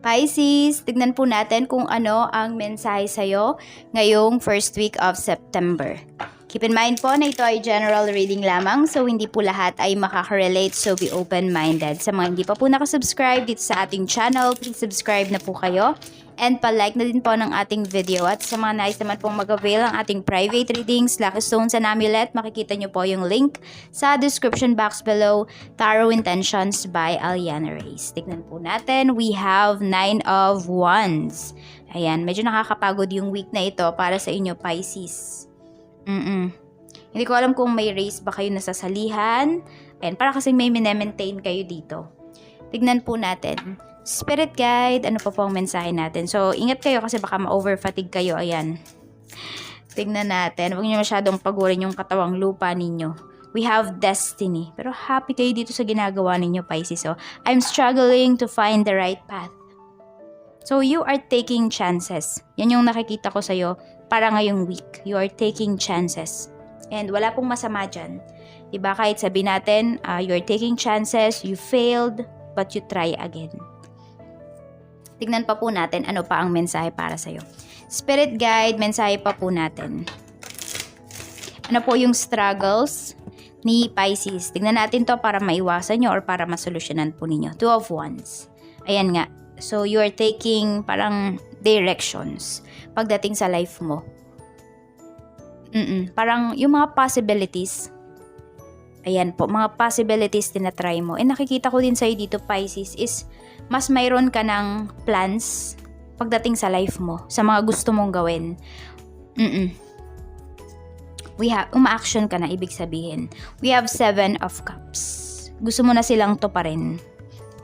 Pisces, tignan po natin kung ano ang mensahe sa'yo ngayong first week of September. Keep in mind po na ito ay general reading lamang so hindi po lahat ay makaka-relate so be open-minded. Sa mga hindi pa po nakasubscribe dito sa ating channel, please subscribe na po kayo and pa-like na din po ng ating video. At sa mga nais naman pong mag-avail ang ating private readings, Lucky Stones and Amulet, makikita nyo po yung link sa description box below, Tarot Intentions by Aliana Reyes. Tignan po natin, we have Nine of Wands. Ayan, medyo nakakapagod yung week na ito para sa inyo, Pisces. Mm-mm. Hindi ko alam kung may race ba kayo nasasalihan. Ayan, para kasi may minemaintain kayo dito. Tignan po natin. Spirit guide, ano pa po ang mensahe natin? So, ingat kayo kasi baka ma-overfatigue kayo. Ayan. Tignan natin. Huwag niyo masyadong pagurin yung katawang lupa ninyo. We have destiny. Pero happy kayo dito sa ginagawa ninyo, Pisces. So, I'm struggling to find the right path. So, you are taking chances. Yan yung nakikita ko sa'yo para ngayong week. You are taking chances. And wala pong masama dyan. Diba? Kahit sabi natin, uh, you are taking chances, you failed, but you try again. Tignan pa po natin ano pa ang mensahe para sa'yo. Spirit guide, mensahe pa po natin. Ano po yung struggles ni Pisces? Tignan natin to para maiwasan nyo or para masolusyonan po ninyo. Two of Wands. Ayan nga. So, you are taking parang directions pagdating sa life mo. Mm-mm. Parang yung mga possibilities, ayan po, mga possibilities din na try mo. And nakikita ko din sa'yo dito, Pisces, is mas mayroon ka ng plans pagdating sa life mo, sa mga gusto mong gawin. Mm-mm. We have, uma-action ka na, ibig sabihin. We have seven of cups. Gusto mo na silang to pa rin.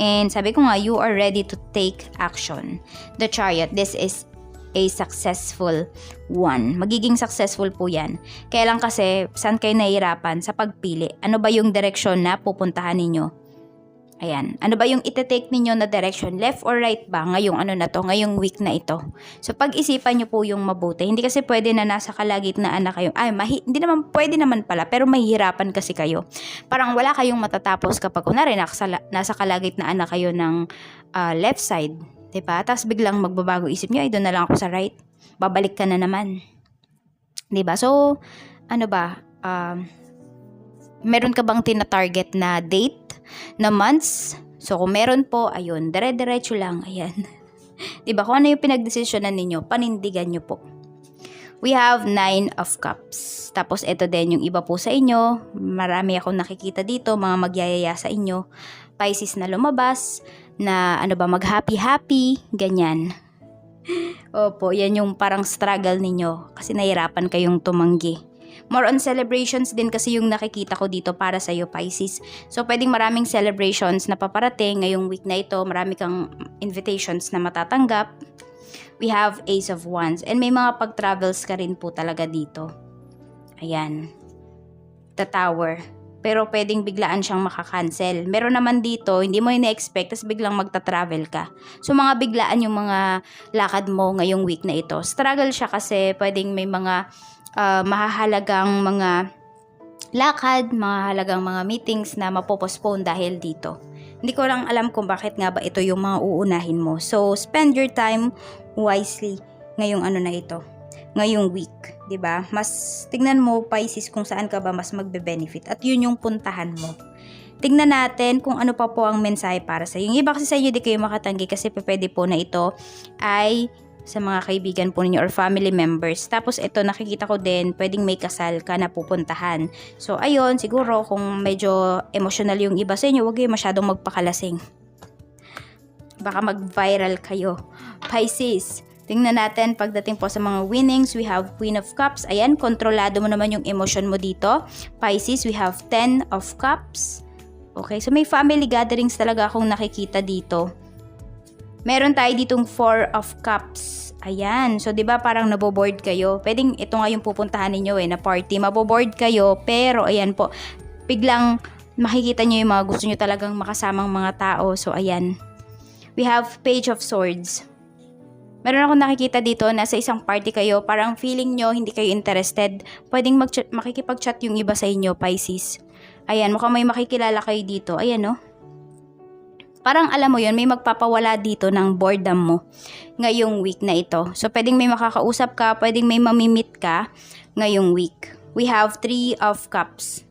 And sabi ko nga, you are ready to take action. The chariot, this is a successful one. Magiging successful po yan. Kaya lang kasi, saan kayo nahihirapan sa pagpili? Ano ba yung direction na pupuntahan ninyo? Ayan. Ano ba yung ite-take ninyo na direction? Left or right ba? Ngayong ano na to? Ngayong week na ito. So, pag-isipan nyo po yung mabuti. Hindi kasi pwede na nasa kalagitnaan na kayo. Ay, mahi, hindi naman, pwede naman pala. Pero mahihirapan kasi kayo. Parang wala kayong matatapos kapag kunwari nasa, nasa kalagitnaan na kayo ng uh, left side. Diba? Tapos biglang magbabago isip nyo, ay doon na lang ako sa right. Babalik ka na naman. Diba? So, ano ba? Um, meron ka bang tina-target na date? na months. So, kung meron po, ayun, dire-diretso lang, ayan. 'Di ba Kung ano yung pinagdesisyonan ninyo, panindigan nyo po. We have nine of cups. Tapos, ito din yung iba po sa inyo. Marami akong nakikita dito, mga magyayaya sa inyo. Pisces na lumabas, na ano ba, mag-happy-happy, ganyan. Opo, yan yung parang struggle ninyo kasi nahirapan kayong tumanggi. More on celebrations din kasi yung nakikita ko dito para sa iyo Pisces. So pwedeng maraming celebrations na paparating ngayong week na ito. Marami kang invitations na matatanggap. We have Ace of Wands. And may mga pag-travels ka rin po talaga dito. Ayan. The Tower. Pero pwedeng biglaan siyang makakancel. Meron naman dito, hindi mo ina-expect, tapos biglang magta-travel ka. So mga biglaan yung mga lakad mo ngayong week na ito. Struggle siya kasi pwedeng may mga uh, mahahalagang mga lakad, mahahalagang mga meetings na mapopostpone dahil dito. Hindi ko lang alam kung bakit nga ba ito yung mga uunahin mo. So, spend your time wisely ngayong ano na ito. Ngayong week, 'di ba? Mas tingnan mo Pisces kung saan ka ba mas magbe-benefit at 'yun yung puntahan mo. Tingnan natin kung ano pa po ang mensahe para sa iyo. Yung iba kasi sa inyo di kayo makatanggi kasi pwede po na ito ay sa mga kaibigan po ninyo or family members. Tapos ito nakikita ko din, pwedeng may kasal ka na pupuntahan. So ayun, siguro kung medyo emotional yung iba sa inyo, huwag kayo masyadong magpakalasing. Baka mag-viral kayo. Pisces, Tingnan natin pagdating po sa mga winnings, we have Queen of Cups. Ayan, kontrolado mo naman yung emotion mo dito. Pisces, we have 10 of Cups. Okay, so may family gatherings talaga akong nakikita dito. Meron tayo ditong 4 of cups. Ayan. So, di ba parang naboboard kayo? Pwedeng ito nga yung pupuntahan ninyo eh, na party. Maboboard kayo, pero ayan po, biglang makikita nyo yung mga gusto nyo talagang makasamang mga tao. So, ayan. We have Page of Swords. Meron akong nakikita dito na sa isang party kayo, parang feeling nyo hindi kayo interested. Pwedeng makikipag-chat yung iba sa inyo, Pisces. Ayan, mukhang may makikilala kayo dito. Ayan, no? parang alam mo yun, may magpapawala dito ng boredom mo ngayong week na ito. So, pwedeng may makakausap ka, pwedeng may mamimit ka ngayong week. We have three of cups.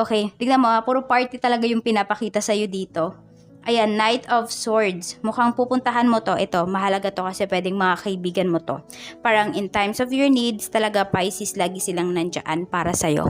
Okay, tignan mo, ah, puro party talaga yung pinapakita sa'yo dito. Ayan, Knight of Swords. Mukhang pupuntahan mo to. Ito, mahalaga to kasi pwedeng mga kaibigan mo to. Parang in times of your needs, talaga Pisces, lagi silang nandyan para sa'yo.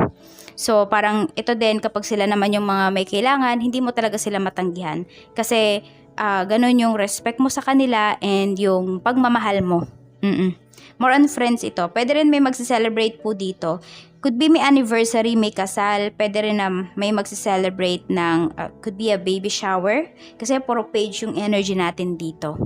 So, parang ito din, kapag sila naman yung mga may kailangan, hindi mo talaga sila matanggihan. Kasi, ah, ganun yung respect mo sa kanila and yung pagmamahal mo. Mm-mm. More on friends ito. Pwede rin may magse-celebrate po dito. Could be may anniversary, may kasal. Pwede rin na may magse-celebrate ng, ah, could be a baby shower. Kasi puro page yung energy natin dito.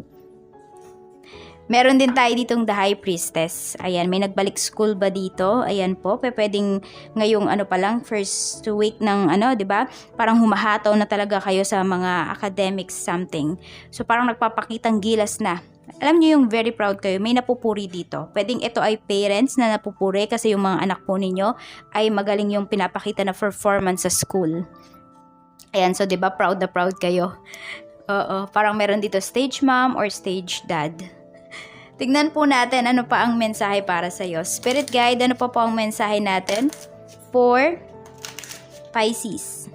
Meron din tayo ditong The High Priestess. Ayan, may nagbalik school ba dito? Ayan po, pwedeng ngayong ano pa lang, first week ng ano, di ba? Parang humahataw na talaga kayo sa mga academics something. So parang nagpapakitang gilas na. Alam niyo yung very proud kayo, may napupuri dito. Pwedeng ito ay parents na napupuri kasi yung mga anak po ninyo ay magaling yung pinapakita na performance sa school. Ayan, so 'di ba proud na proud kayo. Oo, parang meron dito stage mom or stage dad. Tignan po natin ano pa ang mensahe para sa iyo. Spirit guide, ano pa po ang mensahe natin for Pisces?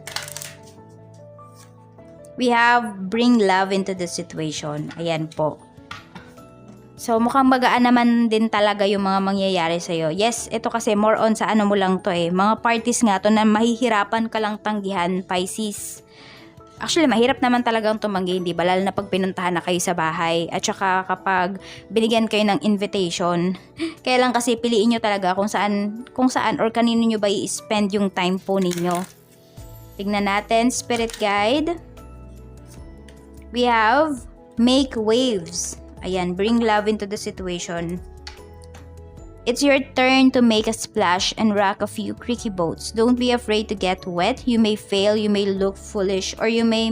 We have bring love into the situation. Ayan po. So, mukhang magaan naman din talaga yung mga mangyayari sa'yo. Yes, ito kasi more on sa ano mo lang to eh. Mga parties nga to na mahihirapan ka lang tanggihan, Pisces. Actually, mahirap naman talagang tumanggi, di ba? Lalo na pag pinuntahan na kayo sa bahay. At saka kapag binigyan kayo ng invitation, kaya lang kasi piliin nyo talaga kung saan, kung saan or kanino nyo ba i-spend yung time po ninyo. Tignan natin, Spirit Guide. We have Make Waves. Ayan, bring love into the situation. It's your turn to make a splash and rock a few creaky boats. Don't be afraid to get wet. You may fail, you may look foolish, or you may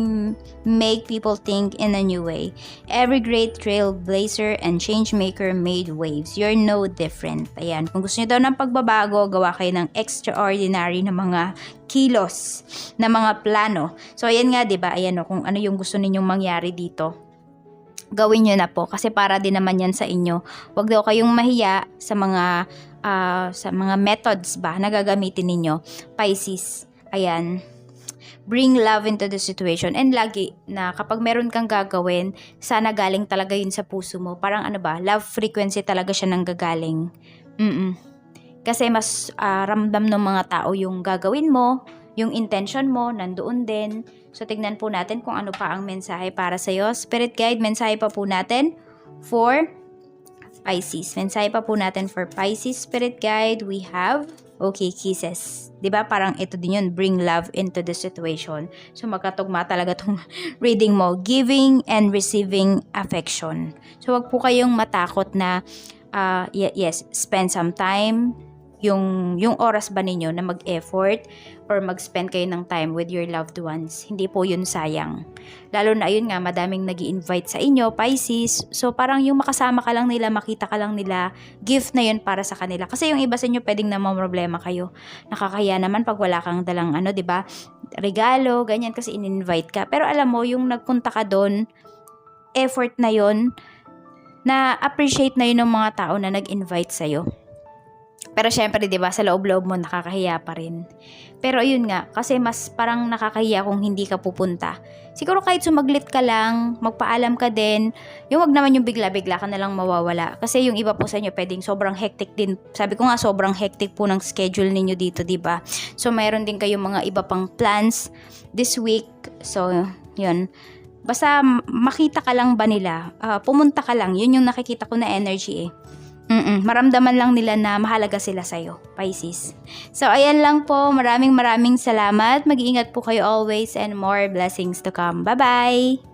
make people think in a new way. Every great trailblazer and changemaker made waves. You're no different. Ayan, kung gusto niyo daw ng pagbabago, gawa kayo ng extraordinary na mga kilos, na mga plano. So, ayan nga, di ba? Ayan o, kung ano yung gusto ninyong mangyari dito gawin nyo na po kasi para din naman yan sa inyo. Huwag daw kayong mahiya sa mga ah, sa mga methods ba na gagamitin ninyo. Pisces, ayan. Bring love into the situation. And lagi na kapag meron kang gagawin, sana galing talaga yun sa puso mo. Parang ano ba, love frequency talaga siya nang gagaling. Mm Kasi mas ah, ramdam ng mga tao yung gagawin mo, yung intention mo, nandoon din. So, tignan po natin kung ano pa ang mensahe para sa'yo. Spirit Guide, mensahe pa po natin for Pisces. Mensahe pa po natin for Pisces Spirit Guide. We have, okay, kisses. 'Di ba Parang ito din yun, bring love into the situation. So, magkatugma talaga tong reading mo. Giving and receiving affection. So, wag po kayong matakot na, y- yes, spend some time, yung yung oras ba ninyo na mag-effort or mag-spend kayo ng time with your loved ones. Hindi po yun sayang. Lalo na ayun nga, madaming nag invite sa inyo, Pisces. So parang yung makasama ka lang nila, makita ka lang nila, gift na yun para sa kanila. Kasi yung iba sa inyo pwedeng na problema kayo. Nakakaya naman pag wala kang dalang ano, 'di ba? Regalo, ganyan kasi in-invite ka. Pero alam mo, yung nagpunta ka doon, effort na yon na appreciate na yun ng mga tao na nag-invite sa'yo. Pero syempre, 'di ba, sa loob-loob mo nakakahiya pa rin. Pero ayun nga, kasi mas parang nakakahiya kung hindi ka pupunta. Siguro kahit sumaglit ka lang, magpaalam ka din, yung wag naman yung bigla-bigla ka na lang mawawala. Kasi yung iba po sa inyo pwedeng sobrang hectic din. Sabi ko nga sobrang hectic po ng schedule ninyo dito, 'di ba? So mayroon din kayong mga iba pang plans this week. So, yun. Basta makita ka lang ba nila, ah, pumunta ka lang, yun yung nakikita ko na energy eh. Mm-mm, maramdaman lang nila na mahalaga sila sa'yo, Pisces. So, ayan lang po. Maraming maraming salamat. Mag-iingat po kayo always and more blessings to come. Bye-bye!